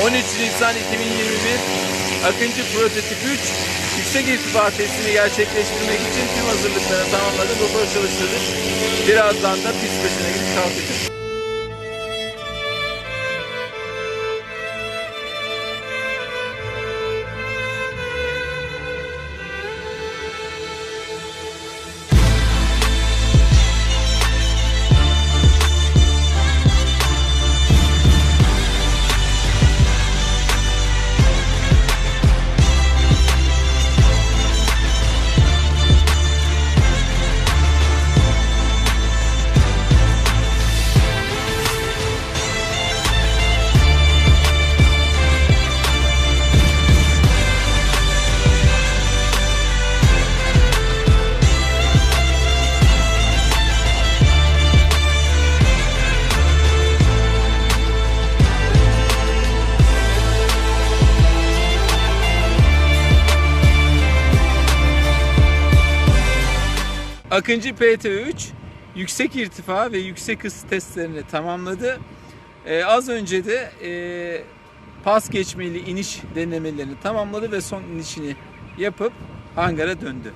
13 Nisan 2021 Akıncı Prototip 3 yüksek irtifa testini gerçekleştirmek için tüm hazırlıkları tamamladı. Motor çalıştırdık. Birazdan da pist başına gidip kalkacağız. Akıncı PT3 yüksek irtifa ve yüksek hız testlerini tamamladı. Ee, az önce de e, pas geçmeli iniş denemelerini tamamladı ve son inişini yapıp hangara döndü.